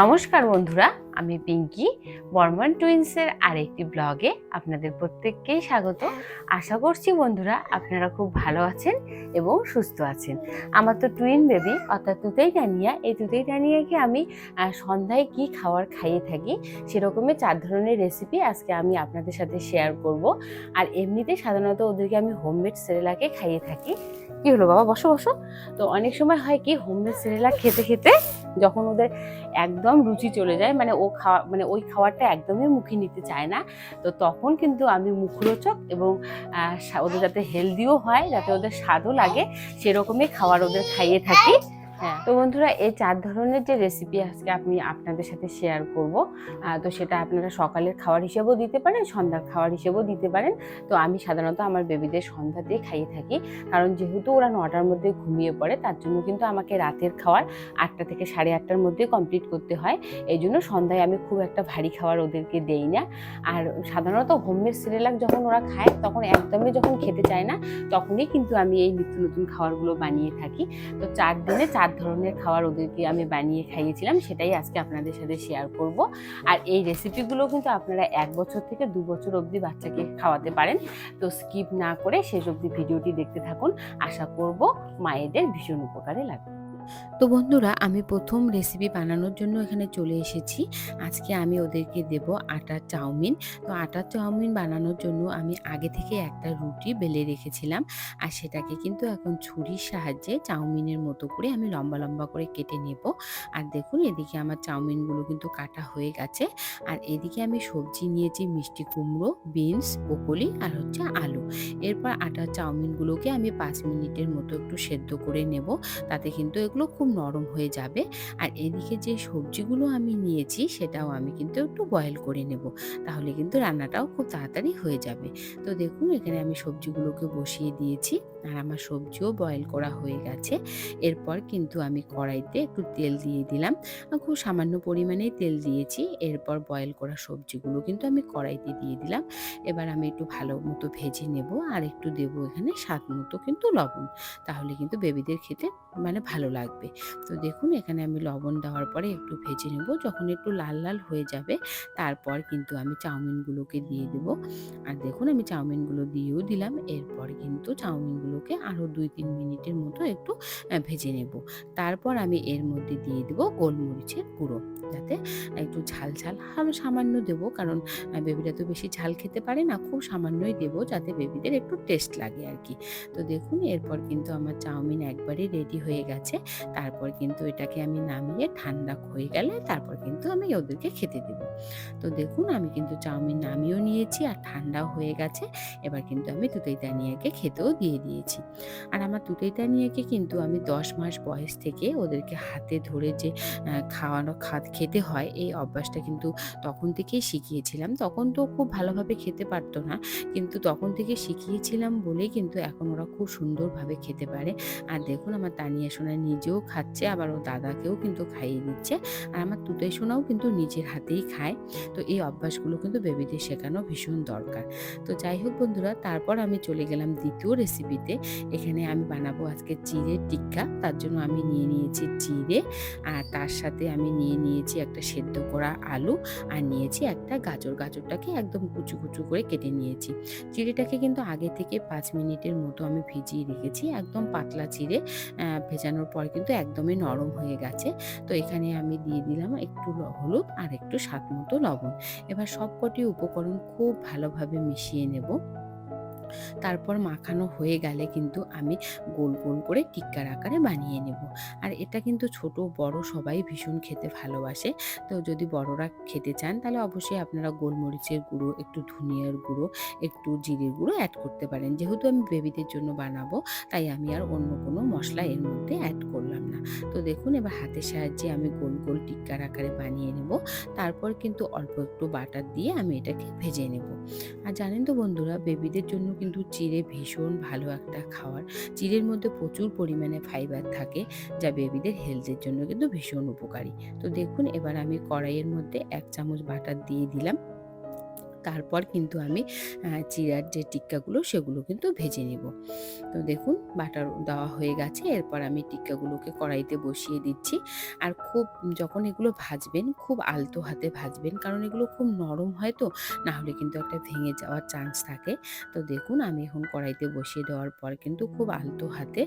নমস্কার বন্ধুরা, আমি পিঙ্কি। বর্মন টুইন্সের আরেকটি ব্লগে আপনাদের প্রত্যেককেই স্বাগত। আশা করছি বন্ধুরা আপনারা খুব ভালো আছেন এবং সুস্থ আছেন। আমার তো টুইন বেবি, অর্থাৎ তুতেই ডানিয়া এই তুতেই ডানিয়াকে আমি সন্ধ্যায় কি খাবার খাইয়ে থাকি সেরকমই চার ধরনের রেসিপি আজকে আমি আপনাদের সাথে শেয়ার করব। আর এমনিতে সাধারণত ওদেরকে আমি হোমমেড সেরেলাকে খাইয়ে থাকি। কি হলো বাবা? বসো বসো। তো অনেক সময় হয় কি হোমমেড সেরেলাক খেতে খেতে যখন ওদের একদম রুচি চলে যায় মানে ও খাওয়া মানে ওই খাবারটা একদমই মুখে নিতে চায় না, তো তখন কিন্তু আমি মুখরোচক এবং ওদের যাতে হেলদিও হয়, যাতে ওদের স্বাদও লাগে, সেরকমই খাবার ওদের খাইয়ে থাকি। তো বন্ধুরা, এই চার ধরনের যে রেসিপি আজকে আমি আপনাদের সাথে শেয়ার করব তো সেটা আপনারা সকালের খাবার হিসেবেও দিতে পারেন, সন্ধ্যার খাবার হিসেবেও দিতে পারেন। তো আমি সাধারণত আমার বেবিদের সন্ধ্যাতেই খাইয়ে থাকি। কারণ যেহেতু ওরা নটার মধ্যে ঘুমিয়ে পড়ে, তার জন্য কিন্তু আমাকে রাতের খাবার আটটা থেকে সাড়ে আটটার মধ্যে কমপ্লিট করতে হয়। এই জন্য সন্ধ্যায় আমি খুব একটা ভারী খাবার ওদেরকে দেই না। আর সাধারণত হোমমেড সিরিয়ালাক যখন ওরা খায়, তখন একদমই যখন খেতে চায় না, তখনই কিন্তু আমি এই নিত্য নতুন খাবারগুলো বানিয়ে থাকি। তো চার দিনে চার ধরনের খাবার ওদেরকে আমি বানিয়ে খাইয়েছিলাম, সেটাই আজকে আপনাদের সাথে শেয়ার করব। আর এই রেসিপিগুলো কিন্তু আপনারা এক বছর থেকে দু বছর অবধি বাচ্চাকে খাওয়াতে পারেন। তো স্কিপ না করে শেষ অবধি ভিডিওটি দেখতে থাকুন। আশা করব মায়েদের ভীষণ উপকারে লাগবে। তো বন্ধুরা, আমি প্রথম রেসিপি বানানোর জন্য এখানে চলে এসেছি। আজকে আমি ওদেরকে দেব আটার চাউমিন। তো আটার চাউমিন বানানোর জন্য আমি আগে থেকে একটা রুটি বেলে রেখেছিলাম। আর সেটাকে কিন্তু এখন ছুরির সাহায্যে চাউমিনের মতো করে আমি লম্বা লম্বা করে কেটে নেব। আর দেখুন, এদিকে আমার চাউমিনগুলো কিন্তু কাটা হয়ে গেছে। আর এদিকে আমি সবজি নিয়েছি মিষ্টি কুমড়ো, বিনস, ব্রোকলি আর হচ্ছে আলু। এরপর আটার চাউমিনগুলোকে আমি পাঁচ মিনিটের মতো একটু সেদ্ধ করে নেব। তাতে কিন্তু এগুলো খুব নরম হয়ে যাবে। আর এদিকে যে সবজিগুলো আমি নিয়েছি সেটাও আমি কিন্তু একটু বয়েল করে নেব। তাহলে কিন্তু রান্নাটাও খুব তাড়াতাড়ি হয়ে যাবে। তো দেখুন, এখানে আমি সবজিগুলোকে বসিয়ে দিয়েছি। আর আমার সবজিও বয়েল করা হয়ে গেছে। এরপর কিন্তু আমি কড়াইতে একটু তেল দিয়ে দিলাম। খুব সামান্য পরিমাণেই তেল দিয়েছি। এরপর বয়েল করা সবজিগুলো কিন্তু আমি কড়াইতে দিয়ে দিলাম। এবার আমি একটু ভালো মতো ভেজে নেব। আর একটু দেবো এখানে স্বাদ মতো কিন্তু লবণ। তাহলে কিন্তু বেবিদের খেতে মানে ভালো লাগবে। তো দেখুন, এখানে আমি লবণ দেওয়ার পরে একটু ভেজে নেব। যখন একটু লাল লাল হয়ে যাবে, তারপর কিন্তু আমি চাউমিনগুলোকে দিয়ে দেব। আর দেখুন, আমি চাউমিনগুলো দিয়েও দিলাম। এরপর কিন্তু চাউমিনগুলোকে আরও দুই, তিন মিনিটের মতো একটু ভেজে নেব। তারপর আমি এর মধ্যে দিয়ে দেব গোলমরিচের গুঁড়ো। যাতে একটু ঝাল ঝাল আরও সামান্য দেবো। কারণ বেবিরা তো বেশি ঝাল খেতে পারে না। খুব সামান্যই দেবো, যাতে বেবিদের একটু টেস্ট লাগে আর কি। তো দেখুন, এরপর কিন্তু আমার চাউমিন একবারই রেডি হয়ে গেছে। তারপর কিন্তু এটাকে আমি নামিয়ে ঠান্ডা হয়ে গেলে তারপর কিন্তু আমি ওদেরকে খেতে দেবো। তো দেখুন আমি কিন্তু চাউমিন নামিয়েও নিয়েছি আর ঠান্ডাও হয়ে গেছে। এবার কিন্তু আমি তুতেই তানিয়াকে খেতেও দিয়ে দিয়েছি। আর আমার তুতেই তানিয়াকে কিন্তু আমি দশ মাস বয়স থেকে ওদেরকে হাতে ধরে যে খাওয়ানো খাদ খেতে হয়, এই অভ্যাসটা কিন্তু তখন থেকেই শিখিয়েছিলাম। তখন তো খুব ভালোভাবে খেতে পারতো না। কিন্তু তখন থেকে শিখিয়েছিলাম বলেই কিন্তু এখন ওরা খুব সুন্দরভাবে খেতে পারে। আর দেখুন আমার তানিয়া সোনা নিজেও খাচ্ছে, আবার ও দাদাকেও কিন্তু খাইয়ে দিচ্ছে। আর আমার তুতাই সোনাও কিন্তু নিজের হাতেই খায়। তো এই অভ্যাসগুলো কিন্তু বেবিদের শেখানো ভীষণ দরকার। তো যাই হোক বন্ধুরা, তারপর আমি চলে গেলাম দ্বিতীয় রেসিপিতে এখানে আমি বানাবো আজকে চিড়ের টিক্কা। তার জন্য আমি নিয়ে নিয়েছি চিড়ে, আর তার সাথে আমি নিয়ে নিয়েছি একটা সেদ্ধ করা আলু, আর নিয়েছি একটা গাজর। গাজরটাকে একদম কুচু কুচু করে কেটে নিয়েছি। চিড়েটাকে কিন্তু আগে থেকে পাঁচ মিনিটের মতো আমি ভিজিয়ে রেখেছি, একদম পাতলা চিড়ে। ভেজানোর পর কিন্তু একদমই নরম হয়ে গেছে। তো এখানে আমি দিয়ে দিলাম একটু হলুদ আর একটু স্বাদ মতো লবণ। এবার সবকটি উপকরণ খুব ভালোভাবে মিশিয়ে নেব। তারপর মাখানো হয়ে গেলে কিন্তু আমি গোল গোল করে টিক্কার আকারে বানিয়ে নেব। আর এটা কিন্তু ছোট, বড় সবাই ভীষণ খেতে ভালোবাসে। তো যদি বড়রা খেতে চান তাহলে অবশ্যই আপনারা গোলমরিচের গুঁড়ো, একটু ধনিয়ার গুঁড়ো, একটু জিরের গুঁড়ো অ্যাড করতে পারেন। যেহেতু আমি বেবিদের জন্য বানাবো, তাই আমি আর অন্য কোনো মশলা এর মধ্যে অ্যাড করলাম না। তো দেখুন এবার হাতের সাহায্যে আমি গোল গোল টিক্কার আকারে বানিয়ে নেব। তারপর কিন্তু অল্প একটু বাটার দিয়ে আমি এটাকে ভেজে নেব। আর জানেন তো বন্ধুরা, বেবিদের জন্য কিন্তু চিড়ে ভীষণ ভালো একটা খাওয়ার চিড়ের মধ্যে প্রচুর পরিমাণে ফাইবার থাকে, যা বেবিদের হেলথের জন্য কিন্তু ভীষণ উপকারী। তো দেখুন, এবার আমি কড়াইয়ের মধ্যে এক চামচ বাটার দিয়ে দিলাম। তারপর কিন্তু আমি চিরার যে টিক্কাগুলো সেগুলো কিন্তু ভেজে নিব। তো দেখুন বাটার দেওয়া হয়ে গেছে, এরপর আমি টিক্কাগুলোকে কড়াইতে বসিয়ে দিচ্ছি। আর খুব যখন এগুলো ভাজবেন, খুব আলতো হাতে ভাজবেন, কারণ এগুলো খুব নরম হয় তো, না হলে কিন্তু একটা ভেঙে যাওয়ার চান্স থাকে। তো দেখুন আমি এখন কড়াইতে বসিয়ে দেওয়ার পর কিন্তু খুব আলতো হাতে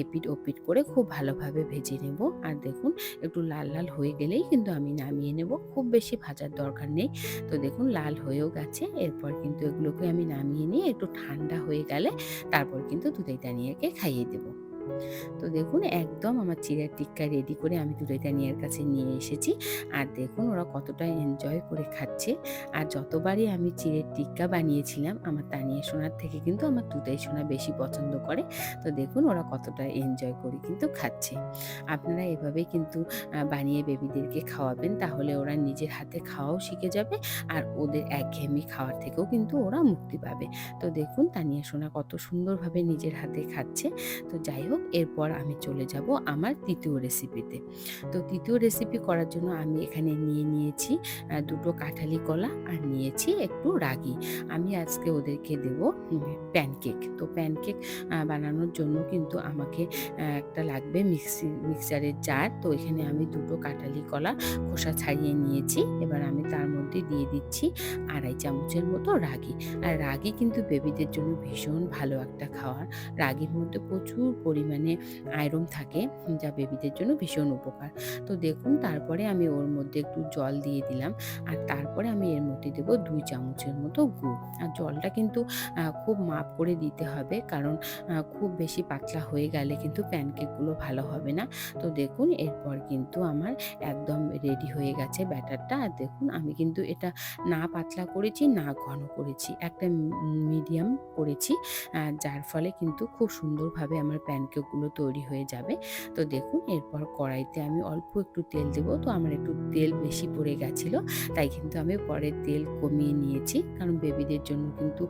এপিট ওপিট করে খুব ভালোভাবে ভেজে নেব। আর দেখুন একটু লাল লাল হয়ে গেলেই কিন্তু আমি নামিয়ে নেব, খুব বেশি ভাজার দরকার নেই। তো দেখুন লাল হয়েও গেছে এরপর কিন্তু এগুলোকে আমি নামিয়ে নিয়ে একটু ঠান্ডা হয়ে গেলে তারপর কিন্তু দুধেই দানিয়াকে খাইয়ে দেবো। তো দেখুন, একদম আমার চিড়ের টিক্কা রেডি করে আমি দুধেই তানিয়ার কাছে নিয়ে এসেছি। আর দেখুন, ওরা কতটা এনজয় করে খাচ্ছে। আর যতবারই আমি চিড়ের টিক্কা বানিয়েছিলাম, আমার তানিয়া সোনার থেকে কিন্তু আমার দুধেই সোনা বেশি পছন্দ করে। তো দেখুন, ওরা কতটা এনজয় করে কিন্তু খাচ্ছে। আপনারা এভাবেই কিন্তু বানিয়ে বেবিদেরকে খাওয়াবেন, তাহলে ওরা নিজের হাতে খাওয়াও শিখে যাবে। আর ওদের একঘেয়েমি খাওয়ার থেকেও কিন্তু ওরা মুক্তি পাবে। তো দেখুন, তানিয়া সোনা কত সুন্দরভাবে নিজের হাতে খাচ্ছে। তো যাই হোক এরপর আমি চলে যাব আমার তৃতীয় রেসিপিতে তো তৃতীয় রেসিপি করার জন্য আমি এখানে নিয়ে নিয়েছি দুটো কাঁঠালি কলা আর নিয়েছি একটু রাগি। আমি আজকে ওদেরকে দেব প্যানকেক তো প্যানকেক বানানোর জন্য কিন্তু আমাকে একটা লাগবে মিক্সি মিক্সারের জার তো এখানে আমি দুটো কাঁঠালি কলা খোসা ছাড়িয়ে নিয়েছি। এবার আমি তার মধ্যে দিয়ে দিচ্ছি আড়াই চামচের মতো রাগি। আর রাগি কিন্তু বেবিদের জন্য ভীষণ ভালো একটা খাওয়ার। রাগির মধ্যে প্রচুর পরিমাণে আয়রন থাকে যা বেবিদের জন্য ভীষণ উপকার। তো দেখুন, তারপরে আমি ওর মধ্যে একটু জল দিয়ে দিলাম আর তারপরে আমি এর মধ্যে দেবো দুই চামচের মতো গুড়। আর জলটা কিন্তু খুব মাপ করে দিতে হবে কারণ খুব বেশি পাতলা হয়ে গেলে কিন্তু প্যানকেকগুলো ভালো হবে না। তো দেখুন, এরপর কিন্তু আমার একদম রেডি হয়ে গেছে ব্যাটারটা। আর দেখুন, আমি কিন্তু এটা না পাতলা করেছি, না ঘন করেছি, একটা মিডিয়াম করেছি যার ফলে কিন্তু খুব সুন্দরভাবে আমার প্যানকেকগুলো তৈরি হয়ে যাবে। তো দেখুন, এরপর কড়াইতে আমি অল্প একটু তেল দেবো। তো আমার একটু তেল বেশি পড়ে গেছিল, তাই কিন্তু আমি পরে তেল কমিয়ে নিয়েছি। কারণ বেবিদের জন্য কিন্তু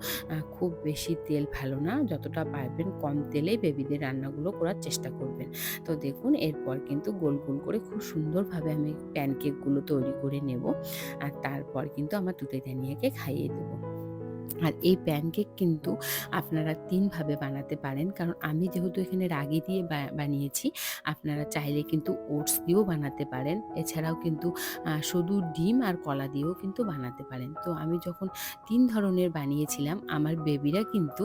খুব বেশি তেল ভালো না। যতটা পারবেন কম তেলেই বেবিদের রান্নাগুলো করার চেষ্টা করবেন। তো দেখুন, এরপর কিন্তু গোল গোল করে খুব সুন্দরভাবে আমি প্যানকেকগুলো তৈরি করে নেব। আর তারপর কিন্তু আমার তুতে দানিয়াকে খাইয়ে দেবো। আর এই প্যানকেক কিন্তু আপনারা তিনভাবে বানাতে পারেন। কারণ আমি যেহেতু এখানে রাগি দিয়ে বানিয়েছি, আপনারা চাইলে কিন্তু ওটস দিয়েও বানাতে পারেন। এছাড়াও কিন্তু শুধু ডিম আর কলা দিয়েও কিন্তু বানাতে পারেন। তো আমি যখন তিন ধরনের বানিয়েছিলাম, আমার বেবিরা কিন্তু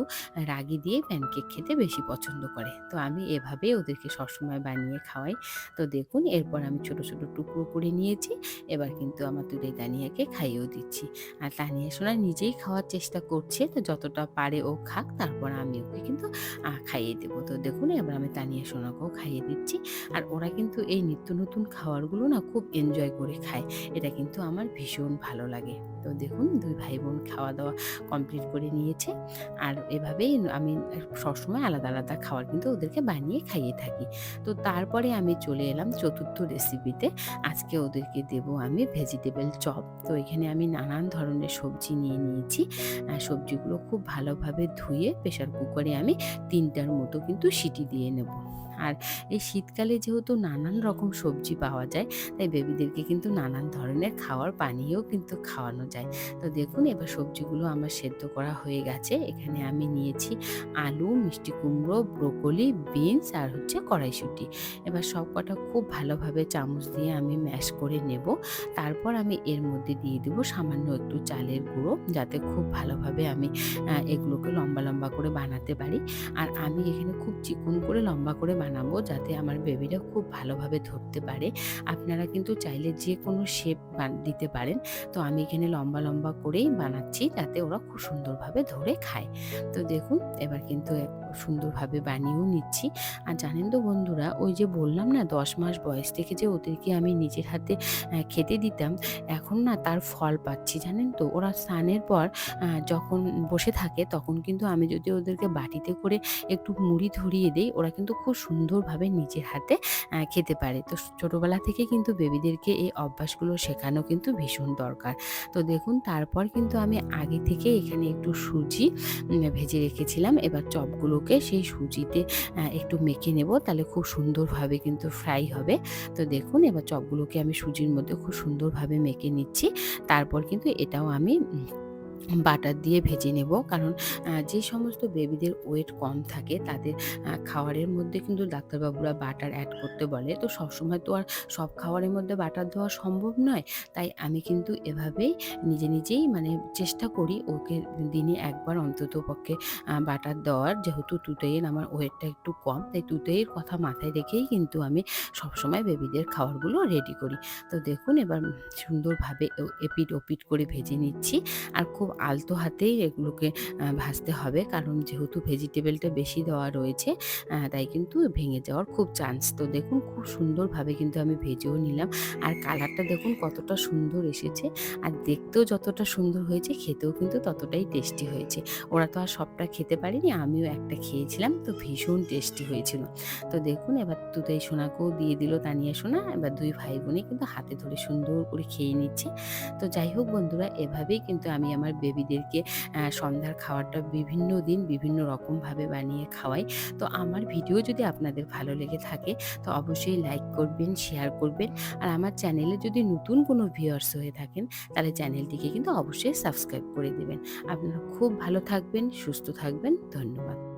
রাগি দিয়ে প্যানকেক খেতে বেশি পছন্দ করে। তো আমি এভাবে ওদেরকে সবসময় বানিয়ে খাওয়াই। তো দেখুন, এরপর আমি ছোট ছোট টুকরো করে নিয়েছি। এবার কিন্তু আমার তুলে দানিয়াকে খাইয়েও দিচ্ছি। আর তানিয়া সোনা নিজেই খাওয়ার চেষ্টা করছে তো যতটা পারে ও খাক তারপর আমি ওকে কিন্তু খাইয়ে দেবো। তো দেখুন এবার আমি তানিয়া সোনাকেও খাইয়ে দিচ্ছি। আর ওরা কিন্তু এই নিত্য নতুন খাবারগুলো না খুব এনজয় করে খায়। এটা কিন্তু আমার ভীষণ ভালো লাগে। তো দেখুন, দুই ভাই বোন খাওয়া দাওয়া কমপ্লিট করে নিয়েছে। আর এভাবেই আমি সবসময় আলাদা আলাদা খাবার কিন্তু ওদেরকে বানিয়ে খাইয়ে থাকি। তো তারপরে আমি চলে এলাম চতুর্থ রেসিপিতে আজকে ওদেরকে দেব আমি ভেজিটেবল চপ তো এখানে আমি নানান ধরনের সবজি নিয়ে নিয়েছি। সবজিগুলো খুব ভালোভাবে ধুয়ে প্রেশার কুকারে আমি তিনটার মতো কিন্তু সিটি দিয়ে নেব। আর এই শীতকালে যেহেতু নানান রকম সবজি পাওয়া যায়, তাই বেবিদেরকে কিন্তু নানান ধরনের খাওয়ার পানীয়ও কিন্তু খাওয়ানো যায়। তো দেখুন, এবার সবজিগুলো আমার সেদ্ধ করা হয়ে গেছে। এখানে আমি নিয়েছি আলু, মিষ্টি কুমড়ো, ব্রোকলি, বিনস আর হচ্ছে কড়াইশুঁটি। এবার সব কটা খুব ভালোভাবে চামচ দিয়ে আমি ম্যাশ করে নেব। তারপর আমি এর মধ্যে দিয়ে দেবো সামান্য একটু চালের গুঁড়ো, যাতে খুব ভালোভাবে আমি এগুলোকে লম্বা লম্বা করে বানাতে পারি। আর আমি এখানে খুব চিকন করে লম্বা করে বানাবো যাতে আমার বেবিরা খুব ভালোভাবে ধরতে পারে। আপনারা কিন্তু চাইলে যে কোনো শেপ দিতে পারেন। তো আমি এখানে লম্বা লম্বা করেই বানাচ্ছি যাতে ওরা খুব সুন্দরভাবে ধরে খায়। তো দেখুন, এবার কিন্তু সুন্দরভাবে বানিয়েও নিচ্ছি। আর জানেন তো বন্ধুরা, ওই যে বললাম না, দশ মাস বয়স থেকে যে ওদেরকে আমি নিজের হাতে খেতে দিতাম, এখন না তার ফল পাচ্ছি, জানেন তো? ওরা স্নানের পর যখন বসে থাকে, তখন কিন্তু আমি যদি ওদেরকে বাটিতে করে একটু মুড়ি ধরিয়ে দিই, ওরা কিন্তু খুব সুন্দরভাবে নিজের হাতে খেতে পারে। তো ছোটোবেলা থেকে কিন্তু বেবিদেরকে এই অভ্যাসগুলো শেখানো কিন্তু ভীষণ দরকার। তো দেখুন, তারপর কিন্তু আমি আগে থেকে এখানে একটু সুজি ভেজে রেখেছিলাম। এবার চপগুলোকে সেই সুজিতে একটু মেখে নেব। তাহলে খুব সুন্দরভাবে কিন্তু ফ্রাই হবে। তো দেখুন, এবার চপগুলোকে আমি সুজির মধ্যে খুব সুন্দরভাবে মেখে নিচ্ছি। তারপর কিন্তু এটাও আমি বাটার দিয়ে ভেজে নেব। কারণ যে সমস্ত বেবিদের ওয়েট কম থাকে, তাদের খাওয়ারের মধ্যে কিন্তু ডাক্তারবাবুরা বাটার অ্যাড করতে বলে। তো সবসময় তো আর সব খাবারের মধ্যে বাটার দেওয়া সম্ভব নয়। তাই আমি কিন্তু এভাবেই নিজে নিজেই মানে চেষ্টা করি ওকে দিনে একবার অন্তত পক্ষে বাটার দেওয়ার। যেহেতু তুতেইয়ের আমার ওয়েটটা একটু কম, তাই তুতেইয়ের কথা মাথায় রেখেই কিন্তু আমি সবসময় বেবিদের খাবারগুলো রেডি করি। তো দেখুন, এবার সুন্দরভাবে এপিট ওপিট করে ভেজে নিচ্ছি। আর খুব আলতো হাতেই এগুলোকে ভাজতে হবে। কারণ যেহেতু ভেজিটেবলটা বেশি দেওয়া রয়েছে তাই কিন্তু ভেঙে যাওয়ার খুব চান্স তো। দেখুন খুব সুন্দরভাবে কিন্তু আমি ভেজেও নিলাম। আর কালারটা দেখুন কতটা সুন্দর এসেছে। আর দেখতেও যতটা সুন্দর হয়েছে, খেতেও কিন্তু ততটাই টেস্টি হয়েছে। ওরা তো আর সবটা খেতে পারেনি, আমিও একটা খেয়েছিলাম, তো ভীষণ টেস্টি হয়েছিল। তো দেখুন, এবার তুতাই সোনাকেও দিয়ে দিল তানিয়া সোনা। এবার দুই ভাই বোনে কিন্তু হাতে ধরে সুন্দর করে খেয়ে নিচ্ছে। তো যাই হোক বন্ধুরা, এভাবেই কিন্তু আমি আমার বেবিদেরকে সন্ধ্যার খাবারটা বিভিন্ন দিন বিভিন্ন রকমভাবে বানিয়ে খাওয়াই। তো আমার ভিডিও যদি আপনাদের ভালো লেগে থাকে, তো অবশ্যই লাইক করবেন শেয়ার করবেন। আর আমার চ্যানেলে যদি নতুন কোনো ভিউয়ার্স হয়ে থাকেন, তাহলে চ্যানেলটিকে কিন্তু অবশ্যই সাবস্ক্রাইব করে দেবেন। আপনারা খুব ভালো থাকবেন, সুস্থ থাকবেন। ধন্যবাদ।